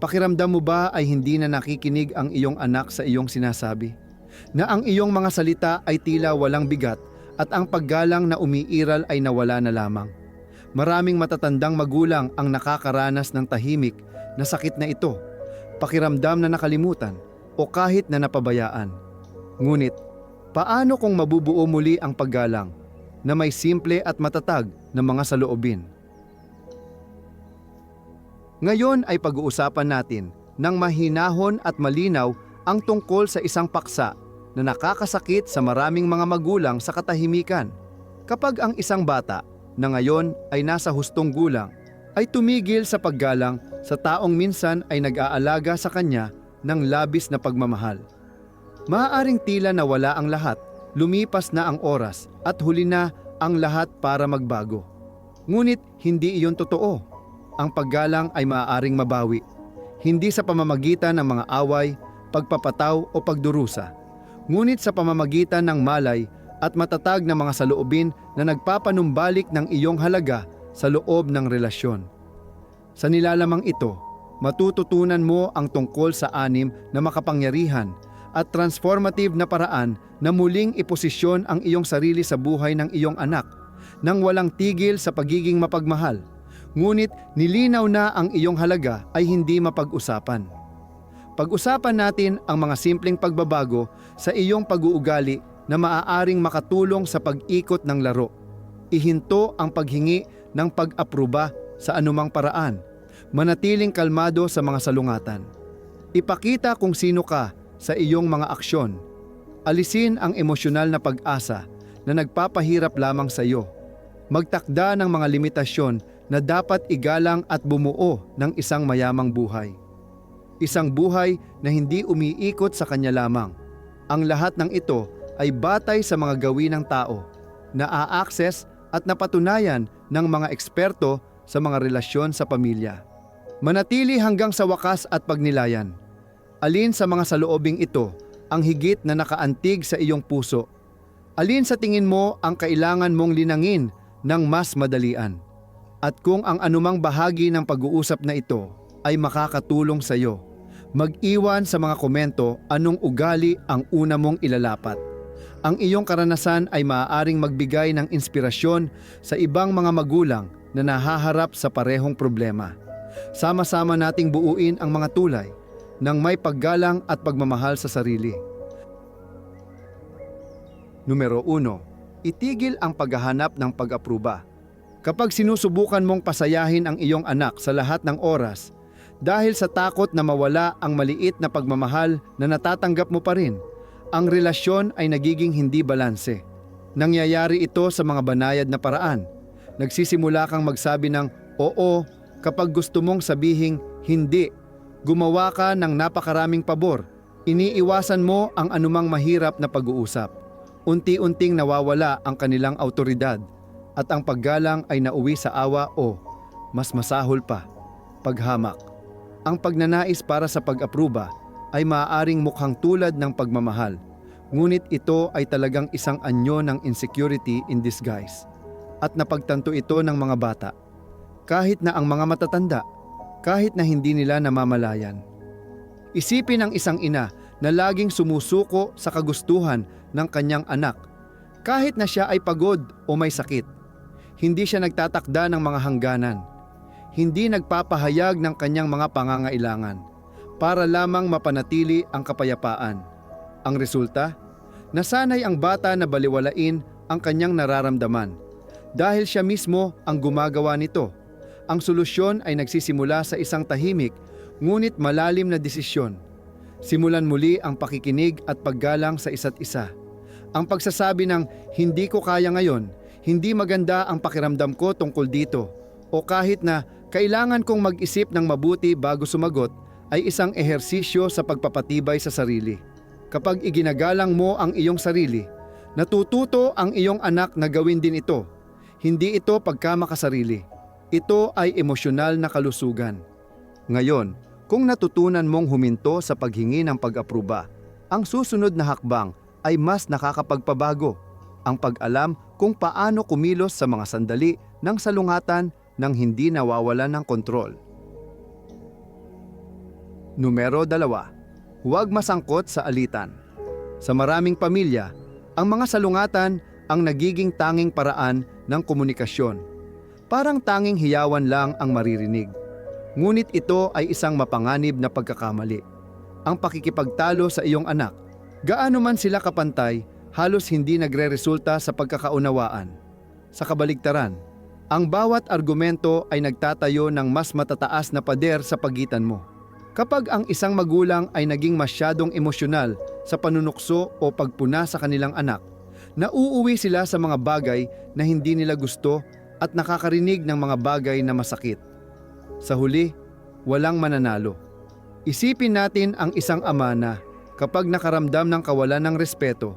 Pakiramdam mo ba ay hindi na nakikinig ang iyong anak sa iyong sinasabi? Na ang iyong mga salita ay tila walang bigat at ang paggalang na umiiral ay nawala na lamang. Maraming matatandang magulang ang nakakaranas ng tahimik na sakit na ito, pakiramdam na nakalimutan o kahit na napabayaan. Ngunit, paano kung mabubuo muli ang paggalang na may simple at matatag na mga saloobin? Ngayon ay pag-uusapan natin ng mahinahon at malinaw ang tungkol sa isang paksa na nakakasakit sa maraming mga magulang sa katahimikan. Kapag ang isang bata na ngayon ay nasa hustong gulang ay tumigil sa paggalang sa taong minsan ay nag-aalaga sa kanya ng labis na pagmamahal. Maaaring tila na wala ang lahat, lumipas na ang oras at huli na ang lahat para magbago. Ngunit hindi iyon totoo ang paggalang ay maaaring mabawi, hindi sa pamamagitan ng mga away, pagpapataw o pagdurusa, ngunit sa pamamagitan ng malay at matatag na mga saloobin na nagpapanumbalik ng iyong halaga sa loob ng relasyon. Sa nilalamang ito, matututunan mo ang tungkol sa anim na makapangyarihan at transformative na paraan na muling iposisyon ang iyong sarili sa buhay ng iyong anak nang walang tigil sa pagiging mapagmahal ngunit nilinaw na ang iyong halaga ay hindi mapag-usapan. Pag-usapan natin ang mga simpleng pagbabago sa iyong pag-uugali na maaaring makatulong sa pag-ikot ng laro. Ihinto ang paghingi ng pag-apruba sa anumang paraan. Manatiling kalmado sa mga salungatan. Ipakita kung sino ka sa iyong mga aksyon. Alisin ang emosyonal na pag-asa na nagpapahirap lamang sa iyo. Magtakda ng mga limitasyon na dapat igalang at bumuo ng isang mayamang buhay. Isang buhay na hindi umiikot sa kanya lamang. Ang lahat ng ito ay batay sa mga gawin ng tao na a-access at napatunayan ng mga eksperto sa mga relasyon sa pamilya. Manatili hanggang sa wakas at pagnilayan. Alin sa mga saloobing ito ang higit na nakaantig sa iyong puso? Alin sa tingin mo ang kailangan mong linangin ng mas madalian? At kung ang anumang bahagi ng pag-uusap na ito ay makakatulong sa iyo, mag-iwan sa mga komento anong ugali ang una mong ilalapat. Ang iyong karanasan ay maaaring magbigay ng inspirasyon sa ibang mga magulang na nahaharap sa parehong problema. Sama-sama nating buuin ang mga tulay ng may paggalang at pagmamahal sa sarili. Numero 1. Itigil ang paghahanap ng pag-apruba. Kapag sinusubukan mong pasayahin ang iyong anak sa lahat ng oras, dahil sa takot na mawala ang maliit na pagmamahal na natatanggap mo pa rin, ang relasyon ay nagiging hindi balanse. Nangyayari ito sa mga banayad na paraan. Nagsisimula kang magsabi ng oo kapag gusto mong sabihing hindi. Gumawa ka ng napakaraming pabor. Iniiwasan mo ang anumang mahirap na pag-uusap. Unti-unting nawawala ang kanilang autoridad at ang paggalang ay nauwi sa awa o, mas masahol pa, paghamak. Ang pagnanais para sa pag-apruba ay maaaring mukhang tulad ng pagmamahal, ngunit ito ay talagang isang anyo ng insecurity in disguise. At napagtanto ito ng mga bata. Kahit na ang mga matatanda, kahit na hindi nila namamalayan. Isipin ng isang ina na laging sumusuko sa kagustuhan ng kanyang anak, kahit na siya ay pagod o may sakit hindi siya nagtatakda ng mga hangganan. Hindi nagpapahayag ng kanyang mga pangangailangan para lamang mapanatili ang kapayapaan. Ang resulta, nasanay ang bata na baliwalain ang kanyang nararamdaman dahil siya mismo ang gumagawa nito. Ang solusyon ay nagsisimula sa isang tahimik ngunit malalim na desisyon. Simulan muli ang pakikinig at paggalang sa isa't isa. Ang pagsasabi ng hindi ko kaya ngayon hindi maganda ang pakiramdam ko tungkol dito o kahit na kailangan kong mag-isip ng mabuti bago sumagot ay isang ehersisyo sa pagpapatibay sa sarili. Kapag iginagalang mo ang iyong sarili, natututo ang iyong anak na gawin din ito. Hindi ito pagkamakasarili. Ito ay emosyonal na kalusugan. Ngayon, kung natutunan mong huminto sa paghingi ng pag-apruba, ang susunod na hakbang ay mas nakakapagpabago. Ang pag-alam kung paano kumilos sa mga sandali ng salungatan nang hindi nawawala ng kontrol. Numero dalawa, huwag masangkot sa alitan. Sa maraming pamilya, ang mga salungatan ang nagiging tanging paraan ng komunikasyon. Parang tanging hiyawan lang ang maririnig. Ngunit ito ay isang mapanganib na pagkakamali. Ang pakikipagtalo sa iyong anak, gaano man sila kapantay, halos hindi nagre-resulta sa pagkakaunawaan. Sa kabaligtaran, ang bawat argumento ay nagtatayo ng mas matataas na pader sa pagitan mo. Kapag ang isang magulang ay naging masyadong emosyonal sa panunukso o pagpuna sa kanilang anak, nauuwi sila sa mga bagay na hindi nila gusto at nakakarinig ng mga bagay na masakit. Sa huli, walang mananalo. Isipin natin ang isang ama na kapag nakaramdam ng kawalan ng respeto,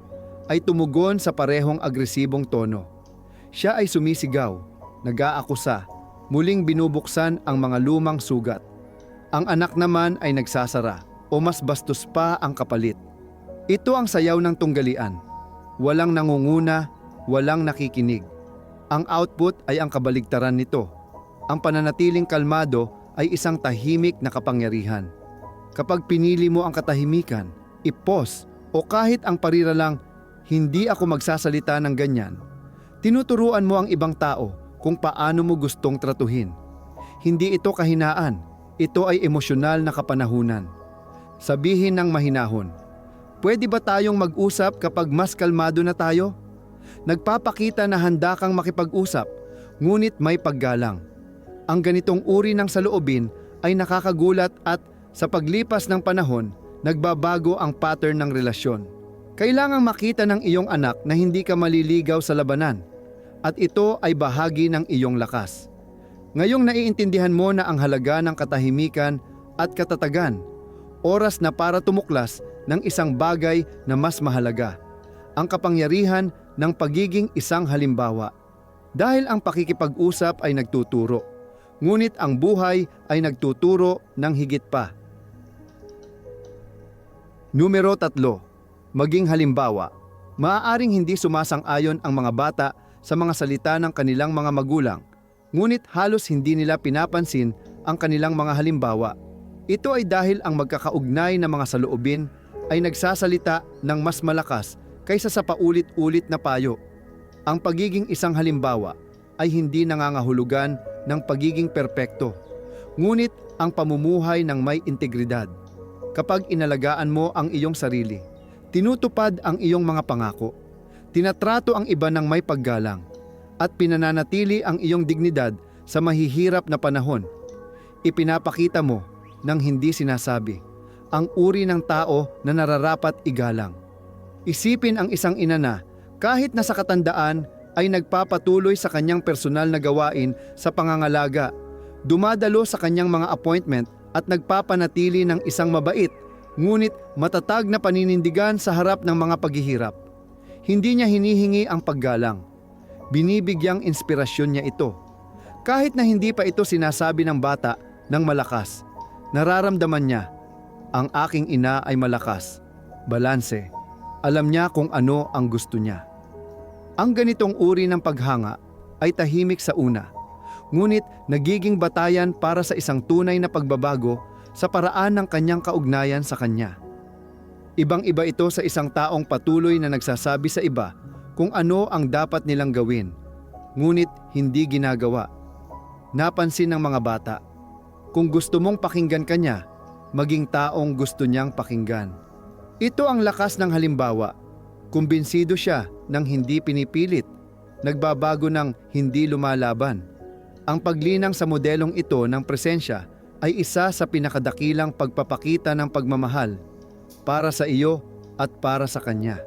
ay tumugon sa parehong agresibong tono. Siya ay sumisigaw, nag-aakusa, muling binubuksan ang mga lumang sugat. Ang anak naman ay nagsasara o mas bastos pa ang kapalit. Ito ang sayaw ng tunggalian. Walang nangunguna, walang nakikinig. Ang output ay ang kabaligtaran nito. Ang pananatiling kalmado ay isang tahimik na kapangyarihan. Kapag pinili mo ang katahimikan, ipos o kahit ang parira lang, hindi ako magsasalita ng ganyan. Tinuturuan mo ang ibang tao kung paano mo gustong tratuhin. Hindi ito kahinaan, ito ay emosyonal na kapanahunan. Sabihin ng mahinahon, pwede ba tayong mag-usap kapag mas kalmado na tayo? Nagpapakita na handa kang makipag-usap, ngunit may paggalang. Ang ganitong uri ng saloobin ay nakakagulat at sa paglipas ng panahon, nagbabago ang pattern ng relasyon. Kailangang makita ng iyong anak na hindi ka maliligaw sa labanan at ito ay bahagi ng iyong lakas. Ngayong naiintindihan mo na ang halaga ng katahimikan at katatagan, oras na para tumuklas ng isang bagay na mas mahalaga, ang kapangyarihan ng pagiging isang halimbawa. Dahil ang pakikipag-usap ay nagtuturo, ngunit ang buhay ay nagtuturo ng higit pa. Numero tatlo, maging halimbawa. Maaaring hindi sumasang-ayon ang mga bata sa mga salita ng kanilang mga magulang, ngunit halos hindi nila pinapansin ang kanilang mga halimbawa. Ito ay dahil ang magkakaugnay na mga saloobin ay nagsasalita ng mas malakas kaysa sa paulit-ulit na payo. Ang pagiging isang halimbawa ay hindi nangangahulugan ng pagiging perpekto, ngunit ang pamumuhay ng may integridad. Kapag inalagaan mo ang iyong sarili, tinutupad ang iyong mga pangako, tinatrato ang iba ng may paggalang, at pinananatili ang iyong dignidad sa mahihirap na panahon. Ipinapakita mo nang hindi sinasabi ang uri ng tao na nararapat igalang. Isipin ang isang ina na kahit nasa katandaan ay nagpapatuloy sa kanyang personal na gawain sa pangangalaga, dumadalo sa kanyang mga appointment at nagpapanatili ng isang mabait, ngunit matatag na paninindigan sa harap ng mga paghihirap. Hindi niya hinihingi ang paggalang. Binibigyang inspirasyon niya ito. Kahit na hindi pa ito sinasabi ng bata ng malakas, nararamdaman niya, ang aking ina ay malakas, balanse, alam niya kung ano ang gusto niya. Ang ganitong uri ng paghanga ay tahimik sa una, ngunit nagiging batayan para sa isang tunay na pagbabago sa paraan ng kanyang kaugnayan sa kanya. Ibang-iba ito sa isang taong patuloy na nagsasabi sa iba kung ano ang dapat nilang gawin, ngunit hindi ginagawa. Napansin ng mga bata, kung gusto mong pakinggan kanya, maging taong gusto niyang pakinggan. Ito ang lakas ng halimbawa. Kumbinsido siya ng hindi pinipilit, nagbabago ng hindi lumalaban. Ang paglinang sa modelong ito ng presensya ay isa sa pinakadakilang pagpapakita ng pagmamahal para sa iyo at para sa kanya.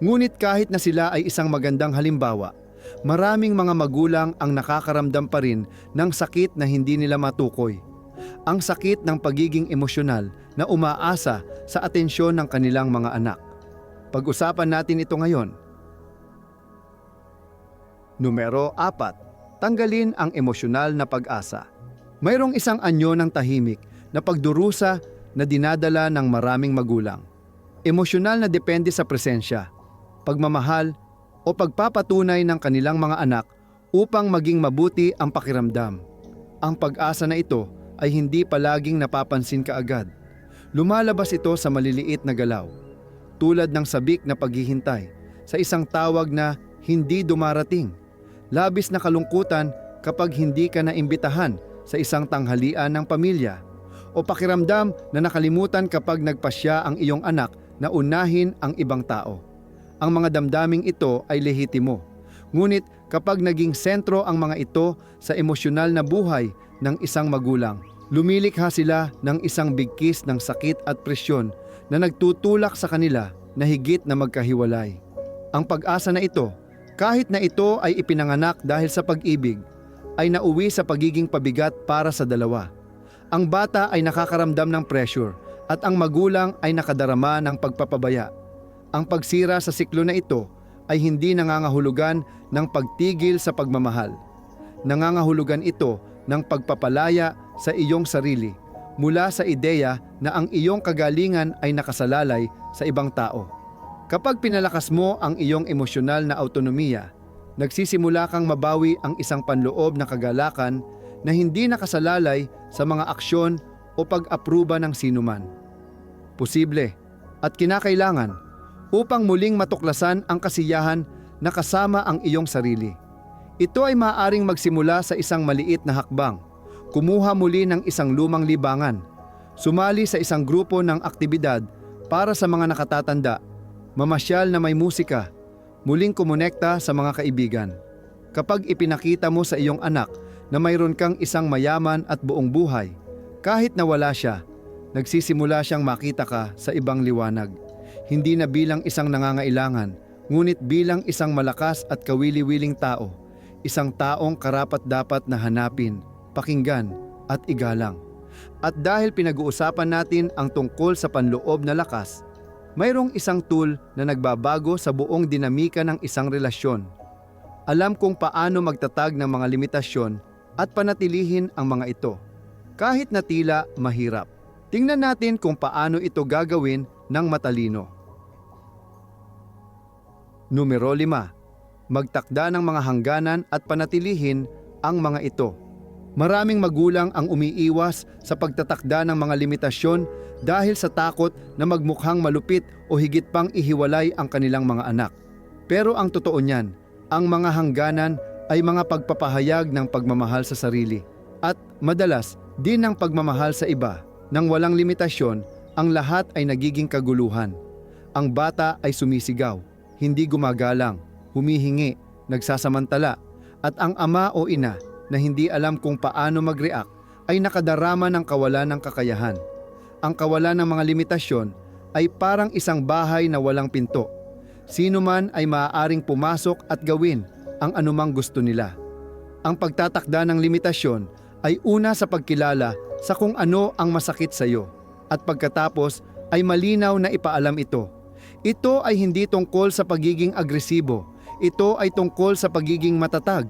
Ngunit kahit na sila ay isang magandang halimbawa, maraming mga magulang ang nakakaramdam pa rin ng sakit na hindi nila matukoy. Ang sakit ng pagiging emosyonal na umaasa sa atensyon ng kanilang mga anak. Pag-usapan natin ito ngayon. Numero 4. Tanggalin ang emosyonal na pag-asa. Mayroong isang anyo ng tahimik na pagdurusa na dinadala ng maraming magulang. Emosyonal na depende sa presensya, pagmamahal o pagpapatunay ng kanilang mga anak upang maging mabuti ang pakiramdam. Ang pag-asa na ito ay hindi palaging napapansin kaagad. Lumalabas ito sa maliliit na galaw, tulad ng sabik na paghihintay sa isang tawag na hindi dumarating. Labis na kalungkutan kapag hindi ka naimbitahan sa isang tanghalian ng pamilya o pakiramdam na nakalimutan kapag nagpasya ang iyong anak na unahin ang ibang tao. Ang mga damdaming ito ay lehitimo. Ngunit kapag naging sentro ang mga ito sa emosyonal na buhay ng isang magulang, lumilikha sila ng isang bigkis ng sakit at presyon na nagtutulak sa kanila na higit na magkahiwalay. Ang pag-asa na ito, kahit na ito ay ipinanganak dahil sa pag-ibig, ay nauwi sa pagiging pabigat para sa dalawa. Ang bata ay nakakaramdam ng pressure at ang magulang ay nakadarama ng pagpapabaya. Ang pagsira sa siklo na ito ay hindi nangangahulugan ng pagtigil sa pagmamahal. Nangangahulugan ito ng pagpapalaya sa iyong sarili mula sa ideya na ang iyong kagalingan ay nakasalalay sa ibang tao. Kapag pinalakas mo ang iyong emosyonal na autonomiya, nagsisimula kang mabawi ang isang panloob na kagalakan na hindi nakasalalay sa mga aksyon o pag-apruba ng sinuman. Posible at kinakailangan upang muling matuklasan ang kasiyahan na kasama ang iyong sarili. Ito ay maaaring magsimula sa isang maliit na hakbang, kumuha muli ng isang lumang libangan, sumali sa isang grupo ng aktibidad para sa mga nakatatanda, mamasyal na may musika, muling kumonekta sa mga kaibigan. Kapag ipinakita mo sa iyong anak na mayroon kang isang mayaman at buong buhay, kahit na wala siya, nagsisimula siyang makita ka sa ibang liwanag. Hindi na bilang isang nangangailangan, ngunit bilang isang malakas at kawili-wiling tao, isang taong karapat dapat na hanapin, pakinggan at igalang. At dahil pinag-uusapan natin ang tungkol sa panloob na lakas, mayroong isang tool na nagbabago sa buong dinamika ng isang relasyon. Alam kung paano magtatag ng mga limitasyon at panatilihin ang mga ito, kahit na tila mahirap. Tingnan natin kung paano ito gagawin ng matalino. Numero 5. Magtakda ng mga hangganan at panatilihin ang mga ito. Maraming magulang ang umiiwas sa pagtatakda ng mga limitasyon dahil sa takot na magmukhang malupit o higit pang ihiwalay ang kanilang mga anak. Pero ang totoo niyan, ang mga hangganan ay mga pagpapahayag ng pagmamahal sa sarili at madalas din ng pagmamahal sa iba. Nang walang limitasyon, ang lahat ay nagiging kaguluhan. Ang bata ay sumisigaw, hindi gumagalang, humihingi, nagsasamantala, at ang ama o ina na hindi alam kung paano mag-react ay nakadarama ng kawalan ng kakayahan. Ang kawalan ng mga limitasyon ay parang isang bahay na walang pinto. Sino man ay maaaring pumasok at gawin ang anumang gusto nila. Ang pagtatakda ng limitasyon ay una sa pagkilala sa kung ano ang masakit sa iyo at pagkatapos ay malinaw na ipaalam ito. Ito ay hindi tungkol sa pagiging agresibo. Ito ay tungkol sa pagiging matatag.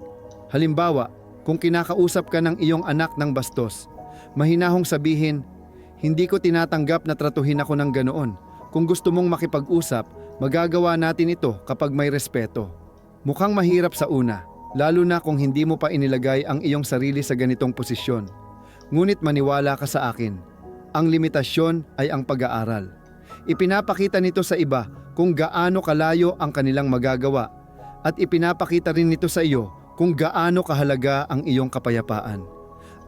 Halimbawa, kung kinakausap ka ng iyong anak ng bastos, mahinahong sabihin, hindi ko tinatanggap na tratuhin ako ng ganoon. Kung gusto mong makipag-usap, magagawa natin ito kapag may respeto. Mukhang mahirap sa una, lalo na kung hindi mo pa inilagay ang iyong sarili sa ganitong posisyon. Ngunit maniwala ka sa akin, ang limitasyon ay ang pag-aaral. Ipinapakita nito sa iba kung gaano kalayo ang kanilang magagawa at ipinapakita rin nito sa iyo kung gaano kahalaga ang iyong kapayapaan.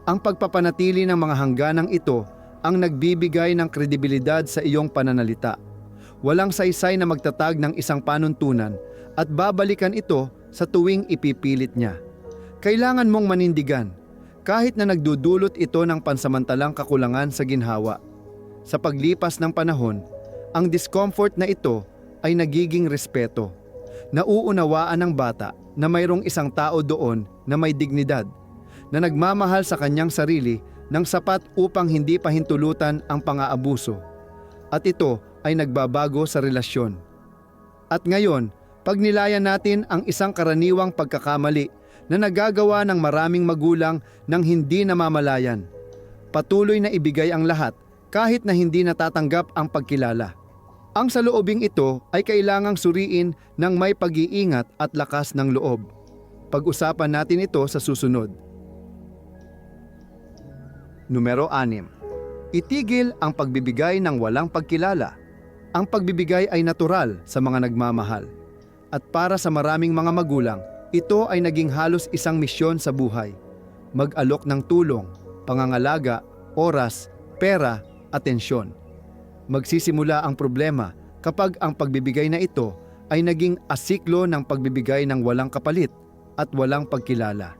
Ang pagpapanatili ng mga hangganang ito ang nagbibigay ng kredibilidad sa iyong pananalita. Walang saysay na magtatag ng isang panuntunan at babalikan ito sa tuwing ipipilit niya. Kailangan mong manindigan kahit na nagdudulot ito ng pansamantalang kakulangan sa ginhawa. Sa paglipas ng panahon, ang discomfort na ito ay nagiging respeto. Nauunawaan ng bata na mayroong isang tao doon na may dignidad, na nagmamahal sa kanyang sarili ng sapat upang hindi pahintulutan ang pang-aabuso. At ito ay nagbabago sa relasyon. At ngayon, pag nilayan natin ang isang karaniwang pagkakamali na nagagawa ng maraming magulang nang hindi namamalayan, patuloy na ibigay ang lahat kahit na hindi natatanggap ang pagkilala. Ang saloobing ito ay kailangang suriin ng may pag-iingat at lakas ng loob. Pag-usapan natin ito sa susunod. Numero 6. Itigil ang pagbibigay ng walang pagkilala. Ang pagbibigay ay natural sa mga nagmamahal. At para sa maraming mga magulang, ito ay naging halos isang misyon sa buhay. Mag-alok ng tulong, pangangalaga, oras, pera, atensyon. Magsisimula ang problema kapag ang pagbibigay na ito ay naging asiklo ng pagbibigay ng walang kapalit at walang pagkilala.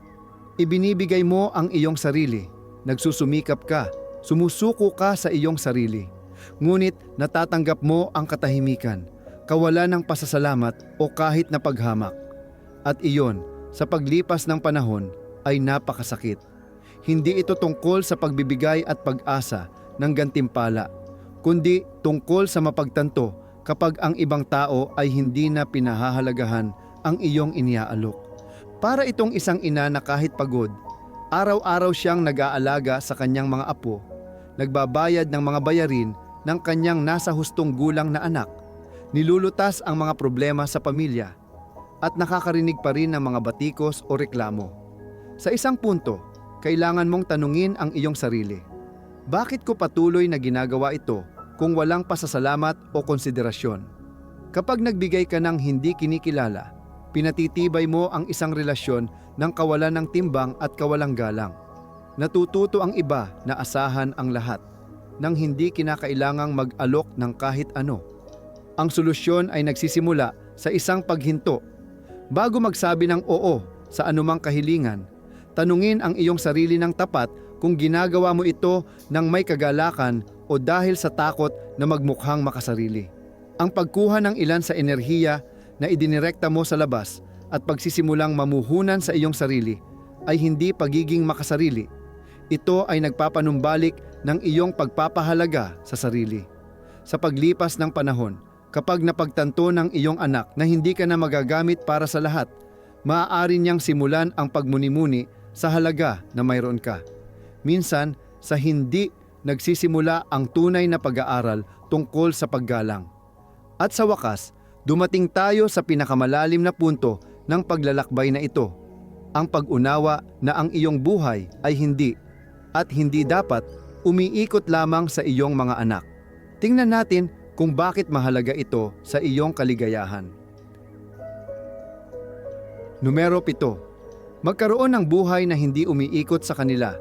Ibinibigay mo ang iyong sarili, nagsusumikap ka, sumusuko ka sa iyong sarili. Ngunit natatanggap mo ang katahimikan, kawalan ng pasasalamat o kahit na paghamak. At iyon, sa paglipas ng panahon, ay napakasakit. Hindi ito tungkol sa pagbibigay at pag-asa ng gantimpala, kundi tungkol sa mapagtanto kapag ang ibang tao ay hindi na pinahahalagahan ang iyong iniaalok. Para itong isang ina na kahit pagod, araw-araw siyang nag-aalaga sa kanyang mga apo, nagbabayad ng mga bayarin ng kanyang nasa hustong gulang na anak, nilulutas ang mga problema sa pamilya, at nakakarinig pa rin ng mga batikos o reklamo. Sa isang punto, kailangan mong tanungin ang iyong sarili. Bakit ko patuloy na ginagawa ito kung walang pasasalamat o konsiderasyon? Kapag nagbigay ka ng hindi kinikilala, pinatitibay mo ang isang relasyon ng kawalan ng timbang at kawalang galang. Natututo ang iba na asahan ang lahat nang hindi kinakailangang mag-alok ng kahit ano. Ang solusyon ay nagsisimula sa isang paghinto. Bago magsabi ng oo sa anumang kahilingan, tanungin ang iyong sarili ng tapat kung ginagawa mo ito ng may kagalakan o dahil sa takot na magmukhang makasarili. Ang pagkuha ng ilan sa enerhiya na idinirekta mo sa labas at pagsisimulang mamuhunan sa iyong sarili ay hindi pagiging makasarili. Ito ay nagpapanumbalik ng iyong pagpapahalaga sa sarili. Sa paglipas ng panahon, kapag napagtanto ng iyong anak na hindi ka na magagamit para sa lahat, maaari niyang simulan ang pagmuni-muni sa halaga na mayroon ka. Minsan, sa hindi nagsisimula ang tunay na pag-aaral tungkol sa paggalang. At sa wakas, dumating tayo sa pinakamalalim na punto ng paglalakbay na ito. Ang pag-unawa na ang iyong buhay ay hindi at hindi dapat umiikot lamang sa iyong mga anak. Tingnan natin kung bakit mahalaga ito sa iyong kaligayahan. Numero 7. Magkaroon ng buhay na hindi umiikot sa kanila.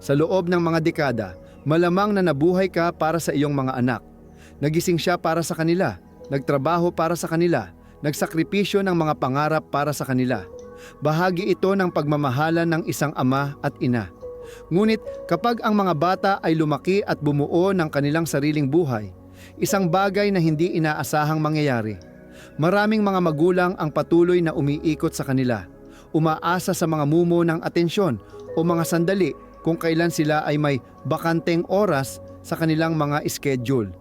Sa loob ng mga dekada, malamang na nabuhay ka para sa iyong mga anak. Nagising siya para sa kanila, nagtrabaho para sa kanila, nagsakripisyo ng mga pangarap para sa kanila. Bahagi ito ng pagmamahalan ng isang ama at ina. Ngunit kapag ang mga bata ay lumaki at bumuo ng kanilang sariling buhay, isang bagay na hindi inaasahang mangyayari. Maraming mga magulang ang patuloy na umiikot sa kanila, umaasa sa mga mumo ng atensyon o mga sandali kung kailan sila ay may bakanteng oras sa kanilang mga schedule.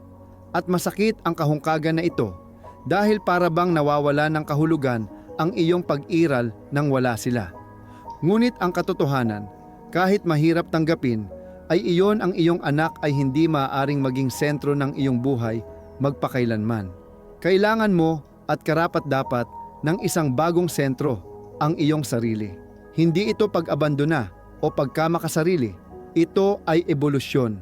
At masakit ang kahungkagan na ito dahil para bang nawawala ng kahulugan ang iyong pag-iral nang wala sila. Ngunit ang katotohanan, kahit mahirap tanggapin, ay iyon ang iyong anak ay hindi maaaring maging sentro ng iyong buhay magpakailanman. Kailangan mo at karapat dapat ng isang bagong sentro, ang iyong sarili. Hindi ito pag-abandona o pagkamakasarili. Ito ay ebolusyon.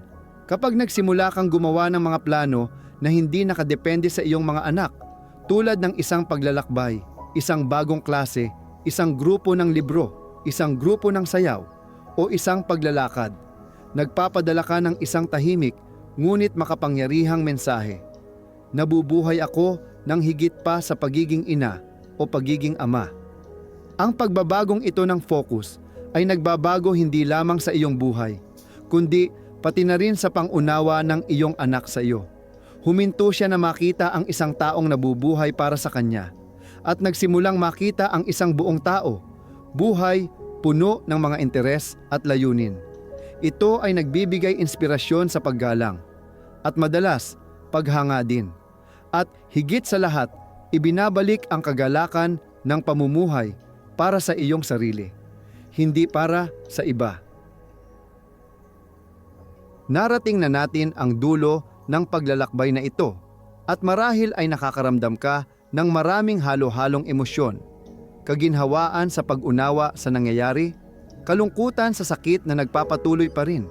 Kapag nagsimula kang gumawa ng mga plano na hindi nakadepende sa iyong mga anak, tulad ng isang paglalakbay, isang bagong klase, isang grupo ng libro, isang grupo ng sayaw, o isang paglalakad, nagpapadala ka ng isang tahimik ngunit makapangyarihang mensahe. Nabubuhay ako ng higit pa sa pagiging ina o pagiging ama. Ang pagbabagong ito ng focus ay nagbabago hindi lamang sa iyong buhay, kundi pati na rin sa pangunawa ng iyong anak sa iyo. Huminto siya na makita ang isang taong nabubuhay para sa kanya at nagsimulang makita ang isang buong tao, buhay, puno ng mga interes at layunin. Ito ay nagbibigay inspirasyon sa paggalang at madalas paghanga din. At higit sa lahat, ibinabalik ang kagalakan ng pamumuhay para sa iyong sarili, hindi para sa iba. Narating na natin ang dulo ng paglalakbay na ito at marahil ay nakakaramdam ka ng maraming halo-halong emosyon, kaginhawaan sa pag-unawa sa nangyayari, kalungkutan sa sakit na nagpapatuloy pa rin,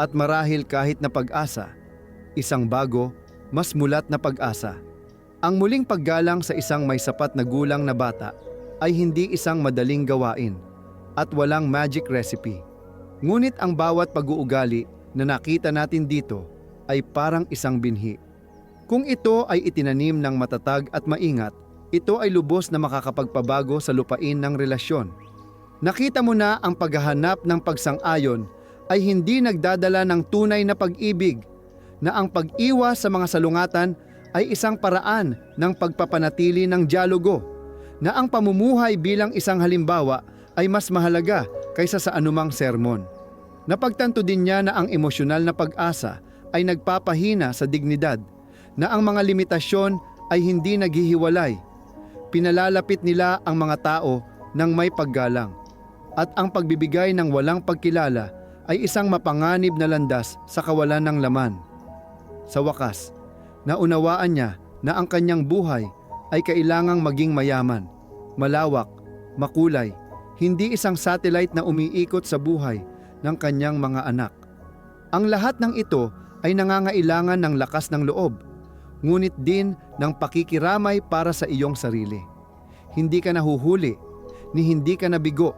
At marahil kahit na pag-asa, isang bago, mas mulat na pag-asa. Ang muling paggalang sa isang may sapat na gulang na bata ay hindi isang madaling gawain at walang magic recipe. Ngunit ang bawat pag-uugali na nakita natin dito ay parang isang binhi. Kung ito ay itinanim ng matatag at maingat, ito ay lubos na makakapagpabago sa lupain ng relasyon. Nakita mo na ang paghahanap ng pagsang-ayon ay hindi nagdadala ng tunay na pag-ibig, na ang pag-iwas sa mga salungatan ay isang paraan ng pagpapanatili ng dialogo, na ang pamumuhay bilang isang halimbawa ay mas mahalaga kaysa sa anumang sermon. Napagtanto din niya na ang emosyonal na pag-asa ay nagpapahina sa dignidad, na ang mga limitasyon ay hindi naghihiwalay. Pinalalapit nila ang mga tao ng may paggalang. At ang pagbibigay ng walang pagkilala ay isang mapanganib na landas sa kawalan ng laman. Sa wakas, naunawaan niya na ang kanyang buhay ay kailangang maging mayaman, malawak, makulay, hindi isang satellite na umiikot sa buhay ng kanyang mga anak. Ang lahat ng ito ay nangangailangan ng lakas ng loob, ngunit din ng pakikiramay para sa iyong sarili. Hindi ka nahuhuli, ni hindi ka nabigo.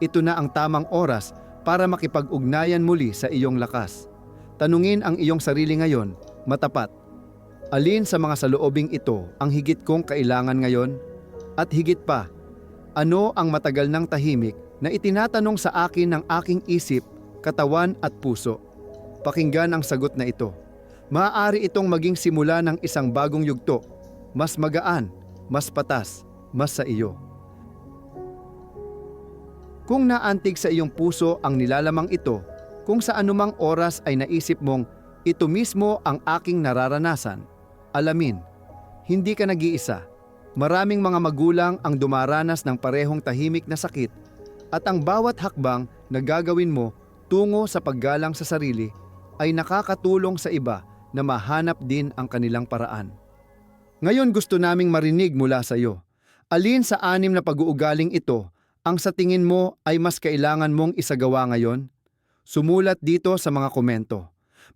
Ito na ang tamang oras para makipag-ugnayan muli sa iyong lakas. Tanungin ang iyong sarili ngayon, matapat. Alin sa mga saloobing ito ang higit kong kailangan ngayon? At higit pa, ano ang matagal ng tahimik na itinatanong sa akin ng aking isip, katawan at puso? Pakinggan ang sagot na ito. Maaari itong maging simula ng isang bagong yugto, mas magaan, mas patas, mas sa iyo. Kung naantig sa iyong puso ang nilalamang ito, kung sa anumang oras ay naisip mong ito mismo ang aking nararanasan, alamin, hindi ka nag-iisa. Maraming mga magulang ang dumaranas ng parehong tahimik na sakit at ang bawat hakbang na gagawin mo tungo sa paggalang sa sarili ay nakakatulong sa iba na mahanap din ang kanilang paraan. Ngayon gusto naming marinig mula sa iyo. Alin sa anim na pag-uugaling ito ang sa tingin mo ay mas kailangan mong isagawa ngayon? Sumulat dito sa mga komento.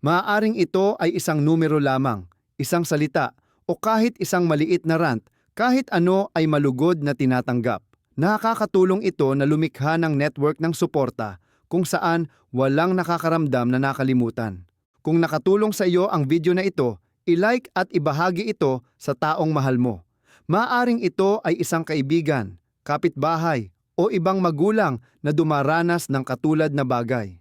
Maaaring ito ay isang numero lamang, isang salita, o kahit isang maliit na rant, kahit ano ay malugod na tinatanggap. Nakakatulong ito na lumikha ng network ng suporta kung saan walang nakakaramdam na nakalimutan. Kung nakatulong sa iyo ang video na ito, i-like at ibahagi ito sa taong mahal mo. Maaring ito ay isang kaibigan, kapitbahay, o ibang magulang na dumaranas ng katulad na bagay.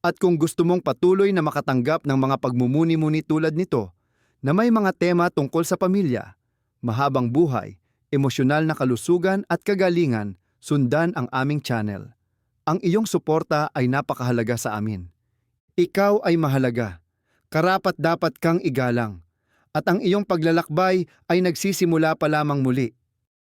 At kung gusto mong patuloy na makatanggap ng mga pagmumuni-muni tulad nito, na may mga tema tungkol sa pamilya, mahabang buhay, emosyonal na kalusugan at kagalingan, sundan ang aming channel. Ang iyong suporta ay napakahalaga sa amin. Ikaw ay mahalaga. Karapat dapat kang igalang. At ang iyong paglalakbay ay nagsisimula pa lamang muli.